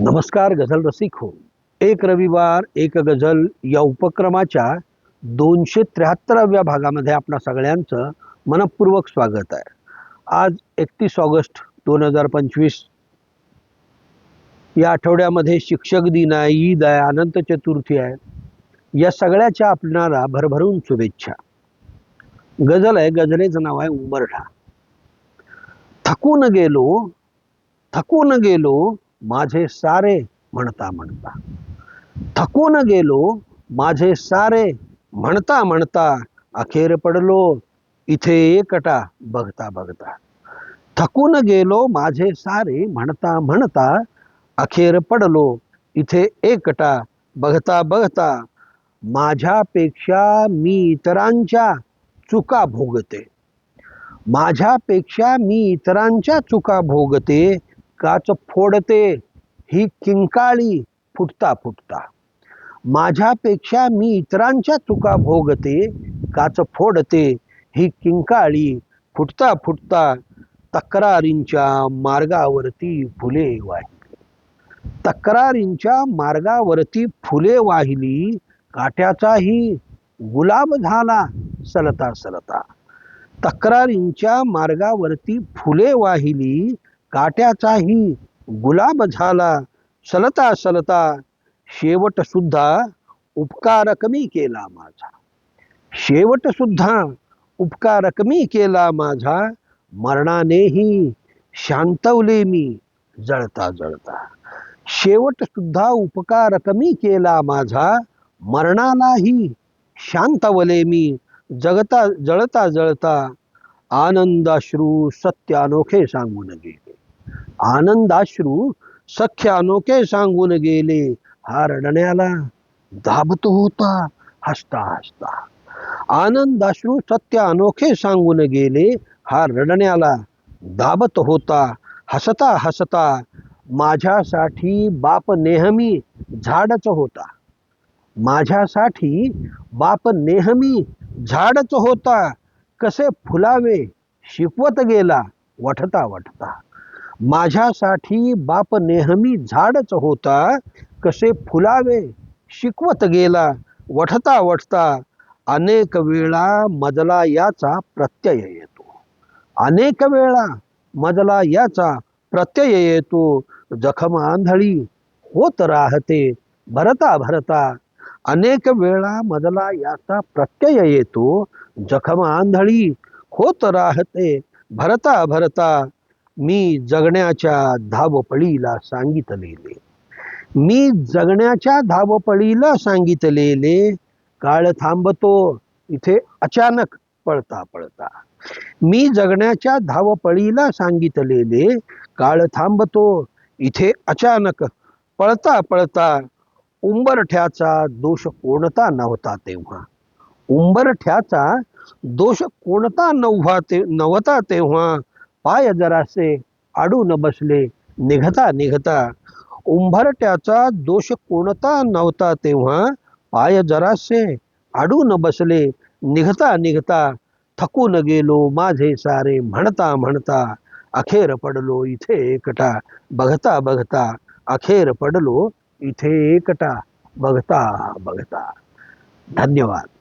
नमस्कार गझल रसिक हो. एक रविवार एक गझल या उपक्रमाच्या दोनशे त्र्याहत्तराव्या भागामध्ये आपणा सगळ्यांचं मनपूर्वक स्वागत आहे. आज एकतीस ऑगस्ट दोन हजार पंचवीस. या आठवड्यामध्ये शिक्षक दिन आहे ईद आहे अनंत चतुर्थी आहे. या सगळ्याच्या आपणाला भरभरून शुभेच्छा. गझल आहे गझलेचं नाव आहे उंबरठा थकून गेलो थकून गेलो माझे सारे म्हणता म्हणता. थकून गेलो माझे सारे म्हणता म्हणता अखेर पडलो इथे एकटा बघता बघता. थकून गेलो माझे सारे म्हणता म्हणता अखेर पडलो इथे एकटा बघता बघता. माझ्यापेक्षा मी इतरांच्या चुका भोगते. माझ्यापेक्षा मी इतरांच्या चुका भोगते काच फोडते ही किंकाळी फुटता फुटता. माझ्यापेक्षा मी इतरांच्या चुका भोगते काच फोडते ही किंकाळी फुटता फुटता तक्रारींच्या मार्गावरती फुले वाहिली. तक्रारींच्या मार्गावरती फुले वाहिली काट्याचाही गुलाब झाला सलता सलता. तक्रारींच्या मार्गावरती फुले वाहिली काट्याचाही गुलाब झाला. सलता सलता शेवट सुद्धा उपकार कमी केला माझा. शेवट सुद्धा उपकार कमी केला माझा. मरणानेही शांतवले मी जळता जळता. शेवट सुद्धा उपकार कमी केला माझा. मरणालाही शांतवले मी जगता जळता जळता. आनंदाश्रू सत्य अनोखे सांगून गेले. आनंदाश्रू सख्य अनोखे सांगून गेले. हा रडण्याला दाबत होता. हसता हसता. आनंदाश्रू सत्य अनोखे सांगून गेले. हा रडण्याला दाबत होता. हसता हसता माझ्यासाठी बाप नेहमी झाडच होता. माझ्यासाठी बाप नेहमी झाडच होता. कसे फुलावे शिकवत गेला. वठता वठता. माझ्यासाठी बाप नेहमी झाडच होता कसे फुलावे शिकवत गेला वठता वठता अनेक वेळा मजला याचा प्रत्यय येतो. अनेक वेळा मजला याचा प्रत्यय येतो. जखम आंधळी होत राहते भरता भरता अनेक वेळा मजला याचा प्रत्यय येतो. जखम आंधळी होत राहते भरता भरता मी जगण्याच्या धावपळीला सांगितलेले. मी जगण्याच्या धावपळीला सांगितलेले. काळ थांबतो इथे अचानक पळता पळता. मी जगण्याच्या धावपळीला सांगितलेले. काळ थांबतो इथे अचानक पळता पळता उंबरठ्याचा दोष कोणता नव्हता तेव्हा. उंबरठ्याचा दोष कोणता नव्हा ते नव्हता तेव्हा. पाय जरासे आडून बसले. निघता निघता. उंभरट्याचा दोष कोणता नव्हता तेव्हा पाय जरासे आडून बसले. निघता निघता. थकून गेलो माझे सारे. म्हणता म्हणता. अखेर पडलो इथे एकटा. बघता बघता. अखेर पडलो इथे एकटा. बघता बघता. धन्यवाद.